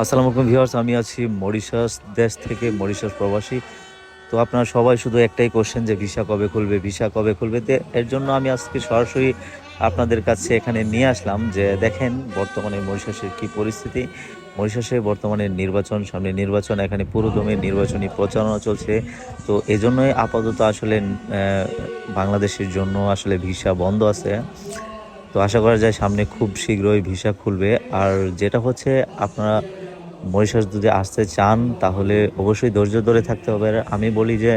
আসসালামু আলাইকুম ভিউয়ার্স, আমি আছি মরিশাস দেশ থেকে মরিশাস প্রবাসী। তো আপনারা সবাই শুধু একটাই কোশ্চেন যে ভিসা কবে খুলবে, ভিসা কবে খুলবে? তো এর জন্য আমি আজকে সরাসরি আপনাদের কাছে এখানে নিয়ে আসলাম যে দেখেন বর্তমানে মরিশাসের কি পরিস্থিতি। মরিশাসে বর্তমানে নির্বাচন, সামনে নির্বাচন, এখানে পুরোদমে নির্বাচনী প্রচারণা চলছে। তো এজন্যই আপাতত আসলে বাংলাদেশের জন্য আসলে ভিসা বন্ধ আছে। তো আশা করা যায় সামনে খুব শীঘ্রই ভিসা খুলবে। আর যেটা হচ্ছে, আপনারা মরিশাস যদি আসতে চান, তাহলে অবশ্যই ধৈর্য ধরে থাকতে হবে। আমি বলি যে,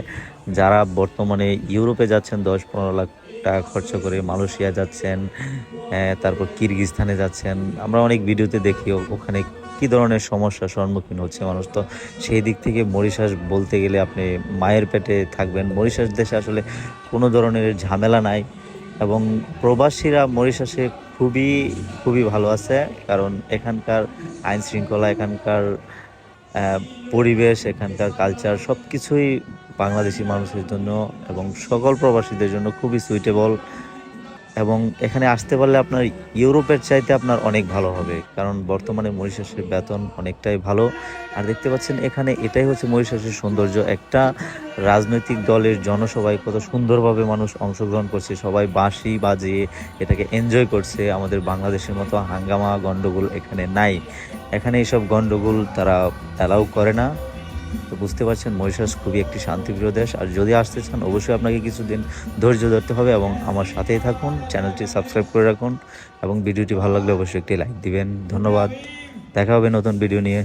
যারা বর্তমানে ইউরোপে যাচ্ছেন, দশ পনেরো লাখ টাকা খরচ করে মালয়েশিয়া যাচ্ছেন তারপর কিরগিজস্তানে যাচ্ছেন, আমরা অনেক ভিডিওতে দেখি ওখানে কী ধরনের সমস্যার সম্মুখীন হচ্ছে মানুষ। তো সেই দিক থেকে মরিশাস বলতে গেলে আপনি মায়ের পেটে থাকবেন। মরিশাস দেশে আসলে কোনো ধরনের ঝামেলা নাই। এবং প্রবাসীরা মরিশাসে খুবই খুবই ভালো আছে, কারণ এখানকার আইন শৃঙ্খলা, এখানকার পরিবেশ, এখানকার কালচার সব কিছুই বাংলাদেশি মানুষের জন্য এবং সকল প্রবাসীদের জন্য খুবই সুইটেবল এবং এখানে আসতে পারলে আপনার ইউরোপের চাইতে আপনার অনেক ভালো হবে। কারণ বর্তমানে মরিশাসের বেতন অনেকটাই ভালো। আর দেখতে পাচ্ছেন, এখানে এটাই হচ্ছে মরিশাসের সৌন্দর্য। একটা রাজনৈতিক দলের জনসভায় কত সুন্দরভাবে মানুষ অংশগ্রহণ করছে। সবাই বাঁশি বাজিয়ে এটাকে এনজয় করছে। আমাদের বাংলাদেশের মতো হাঙ্গামা গণ্ডগোল এখানে নাই। এখানে এইসব গণ্ডগোল তারা অ্যালাউ করে না। তো বুঝতে পারছেন, মহিষাস খুবই একটি শান্তিপ্রিয় দেশ। আর যদি আসতে চান, অবশ্যই আপনাকে কিছুদিন ধৈর্য ধরতে হবে এবং আমার সাথেই থাকুন, চ্যানেলটি সাবস্ক্রাইব করে রাখুন এবং ভিডিওটি ভালো লাগলে অবশ্যই একটি লাইক দিবেন। ধন্যবাদ। দেখা হবে নতুন ভিডিও নিয়ে।